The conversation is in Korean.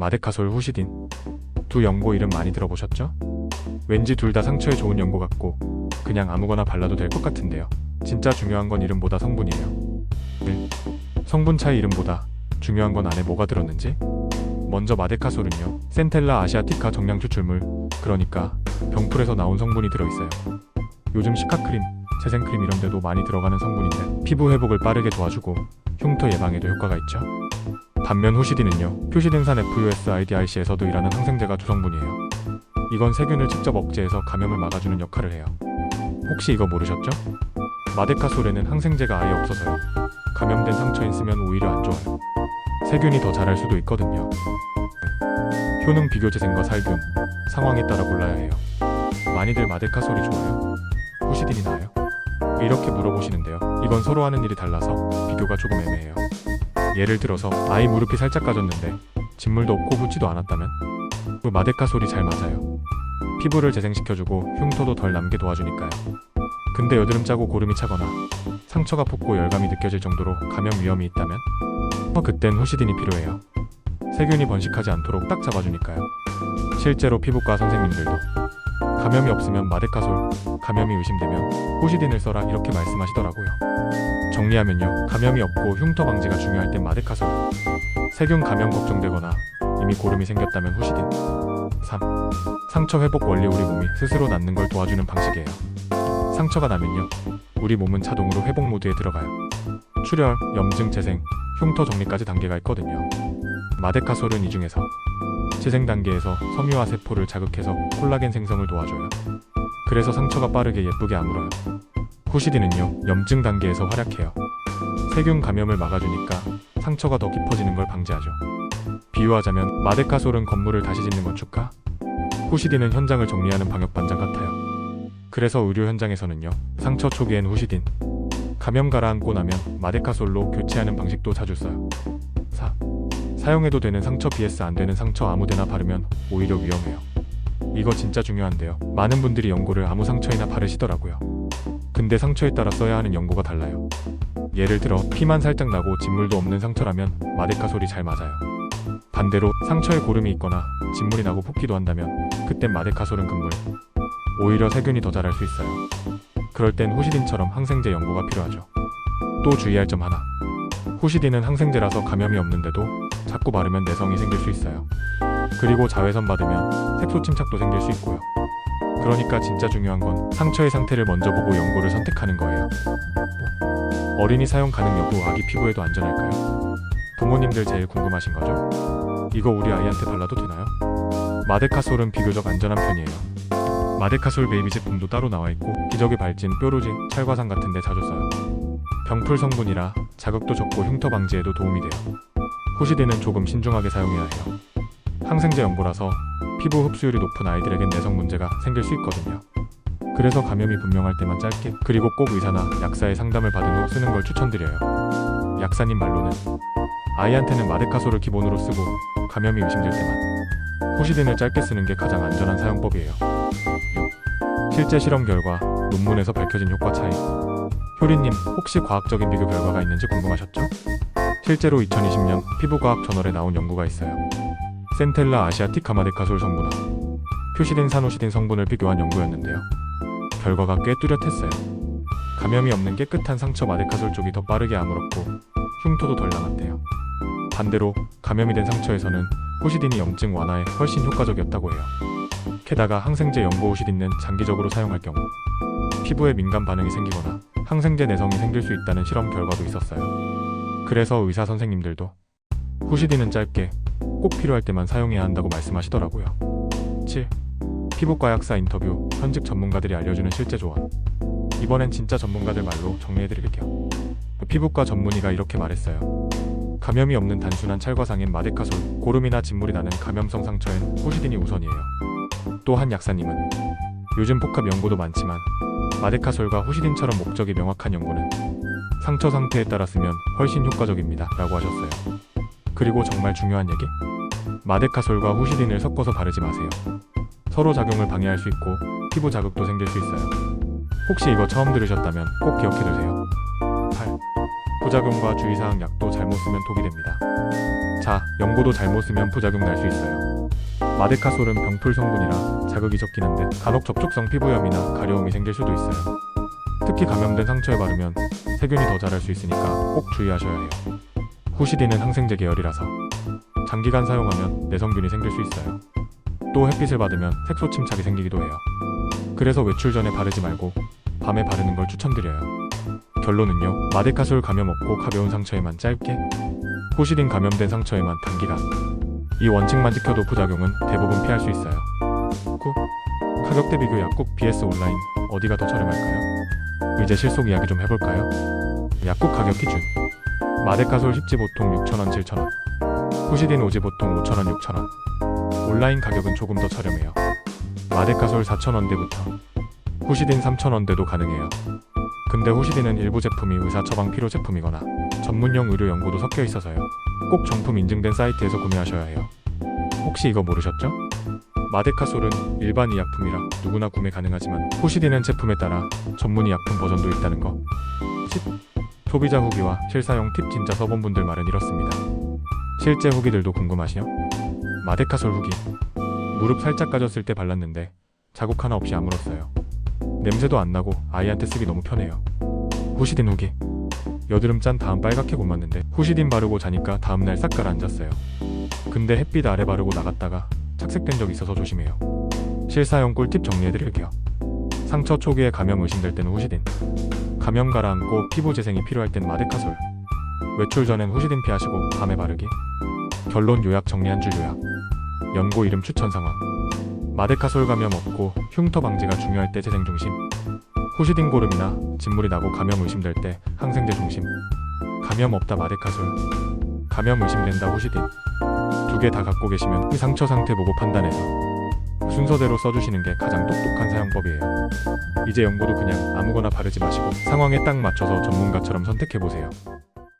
마데카솔, 후시딘 두 연고 이름 많이 들어보셨죠? 왠지 둘 다 상처에 좋은 연고 같고 그냥 아무거나 발라도 될 것 같은데요. 진짜 중요한 건 이름보다 성분이에요. 1. 성분 차이 이름보다 중요한 건 안에 뭐가 들었는지 먼저 마데카솔은요 센텔라 아시아티카 정량 추출물 그러니까 병풀에서 나온 성분이 들어있어요 요즘 시카크림, 재생크림 이런 데도 많이 들어가는 성분인데 피부 회복을 빠르게 도와주고 흉터 예방에도 효과가 있죠 반면 후시딘은요 표시등산 FUSIDIC에서도 일하는 항생제가 주성분이에요 이건 세균을 직접 억제해서 감염을 막아주는 역할을 해요 혹시 이거 모르셨죠? 마데카솔에는 항생제가 아예 없어서요 감염된 상처에 쓰면 오히려 안 좋아요 세균이 더 자랄 수도 있거든요. 효능 비교 재생과 살균 상황에 따라 골라야 해요. 많이들 마데카솔이 좋아요? 후시딘이 나아요? 이렇게 물어보시는데요. 이건 서로 하는 일이 달라서 비교가 조금 애매해요. 예를 들어서 아이 무릎이 살짝 까졌는데 진물도 없고 붓지도 않았다면 그 마데카솔이 잘 맞아요. 피부를 재생시켜주고 흉터도 덜 남게 도와주니까요. 근데 여드름 짜고 고름이 차거나 상처가 붓고 열감이 느껴질 정도로 감염 위험이 있다면 어, 그땐 후시딘이 필요해요. 세균이 번식하지 않도록 딱 잡아주니까요. 실제로 피부과 선생님들도 감염이 없으면 마데카솔, 감염이 의심되면 후시딘을 써라 이렇게 말씀하시더라고요. 정리하면요. 감염이 없고 흉터 방지가 중요할 땐 마데카솔, 세균 감염 걱정되거나 이미 고름이 생겼다면 후시딘. 3. 상처 회복 원리 우리 몸이 스스로 낫는 걸 도와주는 방식이에요. 상처가 나면요. 우리 몸은 자동으로 회복 모드에 들어가요. 출혈, 염증 재생, 흉터 정리까지 단계가 있거든요. 마데카솔은 이 중에서 재생 단계에서 섬유화 세포를 자극해서 콜라겐 생성을 도와줘요. 그래서 상처가 빠르게 예쁘게 아물어요. 후시딘은요, 염증 단계에서 활약해요. 세균 감염을 막아주니까 상처가 더 깊어지는 걸 방지하죠. 비유하자면 마데카솔은 건물을 다시 짓는 건축가, 후시딘은 현장을 정리하는 방역반장 같아요. 그래서 의료 현장에서는요, 상처 초기엔 후시딘, 감염 가라앉고 나면 마데카솔로 교체하는 방식도 자주 써요. 4. 사용해도 되는 상처 BS 안 되는 상처 아무데나 바르면 오히려 위험해요. 이거 진짜 중요한데요. 많은 분들이 연고를 아무 상처에나 바르시더라고요. 근데 상처에 따라 써야 하는 연고가 달라요. 예를 들어 피만 살짝 나고 진물도 없는 상처라면 마데카 솔이 잘 맞아요. 반대로 상처에 고름이 있거나 진물이 나고 붓기도 한다면 그땐 마데카 솔은 금물. 오히려 세균이 더 자랄 수 있어요. 그럴 땐 후시딘처럼 항생제 연고가 필요하죠. 또 주의할 점 하나. 후시딘은 항생제라서 감염이 없는데도 자꾸 바르면 내성이 생길 수 있어요. 그리고 자외선 받으면 색소 침착도 생길 수 있고요. 그러니까 진짜 중요한 건 상처의 상태를 먼저 보고 연고를 선택하는 거예요. 뭐, 어린이 사용 가능 여부 아기 피부에도 안전할까요? 부모님들 제일 궁금하신 거죠? 이거 우리 아이한테 발라도 되나요? 마데카솔은 비교적 안전한 편이에요. 마데카솔 베이비 제품도 따로 나와 있고 기저귀 발진, 뾰루지, 찰과상 같은 데 자주 써요. 병풀 성분이라 자극도 적고 흉터 방지에도 도움이 돼요. 후시딘은 조금 신중하게 사용해야 해요. 항생제 연고라서 피부 흡수율이 높은 아이들에겐 내성 문제가 생길 수 있거든요. 그래서 감염이 분명할 때만 짧게 그리고 꼭 의사나 약사의 상담을 받은 후 쓰는 걸 추천드려요. 약사님 말로는 아이한테는 마데카솔을 기본으로 쓰고 감염이 의심될 때만 후시딘을 짧게 쓰는 게 가장 안전한 사용법이에요. 6. 실제 실험 결과 논문에서 밝혀진 효과 차이. 효리님 혹시 과학적인 비교 결과가 있는지 궁금하셨죠? 실제로 2020년 피부과학 저널에 나온 연구가 있어요. 센텔라 아시아티카 마데카솔 성분화, 표시된 산호시딘 성분을 비교한 연구였는데요. 결과가 꽤 뚜렷했어요. 감염이 없는 깨끗한 상처 마데카솔 쪽이 더 빠르게 아물었고 흉터도 덜 남았대요. 반대로 감염이 된 상처에서는 후시딘이 염증 완화에 훨씬 효과적이었다고 해요. 게다가 항생제 연고 후시딘은 장기적으로 사용할 경우 피부에 민감 반응이 생기거나 항생제 내성이 생길 수 있다는 실험 결과도 있었어요. 그래서 의사 선생님들도 후시딘은 짧게 꼭 필요할 때만 사용해야 한다고 말씀하시더라고요. 7. 피부과 약사 인터뷰 현직 전문가들이 알려주는 실제 조언. 이번엔 진짜 전문가들 말로 정리해드릴게요. 피부과 전문의가 이렇게 말했어요. 감염이 없는 단순한 찰과상인 마데카솔, 고름이나 진물이 나는 감염성 상처엔 후시딘이 우선이에요. 또한 약사님은 요즘 복합 연고도 많지만 마데카솔과 후시딘처럼 목적이 명확한 연고는 상처 상태에 따라 쓰면 훨씬 효과적입니다. 라고 하셨어요. 그리고 정말 중요한 얘기? 마데카솔과 후시딘을 섞어서 바르지 마세요. 서로 작용을 방해할 수 있고 피부 자극도 생길 수 있어요. 혹시 이거 처음 들으셨다면 꼭 기억해 두세요. 8. 부작용과 주의사항 약도 잘못 쓰면 독이 됩니다. 자, 연고도 잘못 쓰면 부작용 날 수 있어요. 마데카솔은 병풀 성분이라 자극이 적긴 한데 간혹 접촉성 피부염이나 가려움이 생길 수도 있어요. 특히 감염된 상처에 바르면 세균이 더 자랄 수 있으니까 꼭 주의하셔야 해요. 후시딘은 항생제 계열이라서 장기간 사용하면 내성균이 생길 수 있어요. 또 햇빛을 받으면 색소 침착이 생기기도 해요. 그래서 외출 전에 바르지 말고 밤에 바르는 걸 추천드려요. 결론은요. 마데카솔 감염 없고 가벼운 상처에만 짧게, 후시딘 감염된 상처에만 단기간. 이 원칙만 지켜도 부작용은 대부분 피할 수 있어요. 구. 가격 대비 교 약국 BS 온라인 어디가 더 저렴할까요? 이제 실속 이야기 좀 해볼까요? 약국 가격 기준. 마데카솔 10지 보통 6,000원, 7,000원. 후시딘 5지 보통 5,000원, 6,000원. 온라인 가격은 조금 더 저렴해요. 마데카솔 4,000원대부터 후시딘 3,000원대도 가능해요. 근데 후시딘은 일부 제품이 의사 처방 필요 제품이거나 전문용 의료 연고도 섞여 있어서요. 꼭 정품 인증된 사이트에서 구매하셔야 해요. 혹시 이거 모르셨죠? 마데카솔은 일반 의약품이라 누구나 구매 가능하지만 후시딘은 제품에 따라 전문 의약품 버전도 있다는 거. 10. 소비자 후기와 실사용 팁 진짜 써본 분들 말은 이렇습니다. 실제 후기들도 궁금하시요? 마데카솔 후기. 무릎 살짝 까졌을 때 발랐는데 자국 하나 없이 아물었어요. 냄새도 안 나고 아이한테 쓰기 너무 편해요. 후시딘 후기. 여드름 짠 다음 빨갛게 곪었는데 후시딘 바르고 자니까 다음날 싹 가라앉았어요. 근데 햇빛 아래 바르고 나갔다가 착색된 적 있어서 조심해요. 실사용 꿀팁 정리해드릴게요. 상처 초기에 감염 의심될 때는 후시딘. 감염 가라앉고 피부 재생이 필요할 땐 마데카솔. 외출 전엔 후시딘 피하시고 밤에 바르기. 결론 요약 정리 한 줄 요약. 연고 이름 추천 상황. 마데카솔 감염 없고 흉터 방지가 중요할 때 재생 중심. 후시딘 고름이나 진물이 나고 감염 의심될 때 항생제 중심. 감염 없다 마데카솔. 감염 의심된다 후시딘. 두개다 갖고 계시면 그 상처 상태 보고 판단해서 순서대로 써주시는 게 가장 똑똑한 사용법이에요. 이제 연고도 그냥 아무거나 바르지 마시고 상황에 딱 맞춰서 전문가처럼 선택해보세요.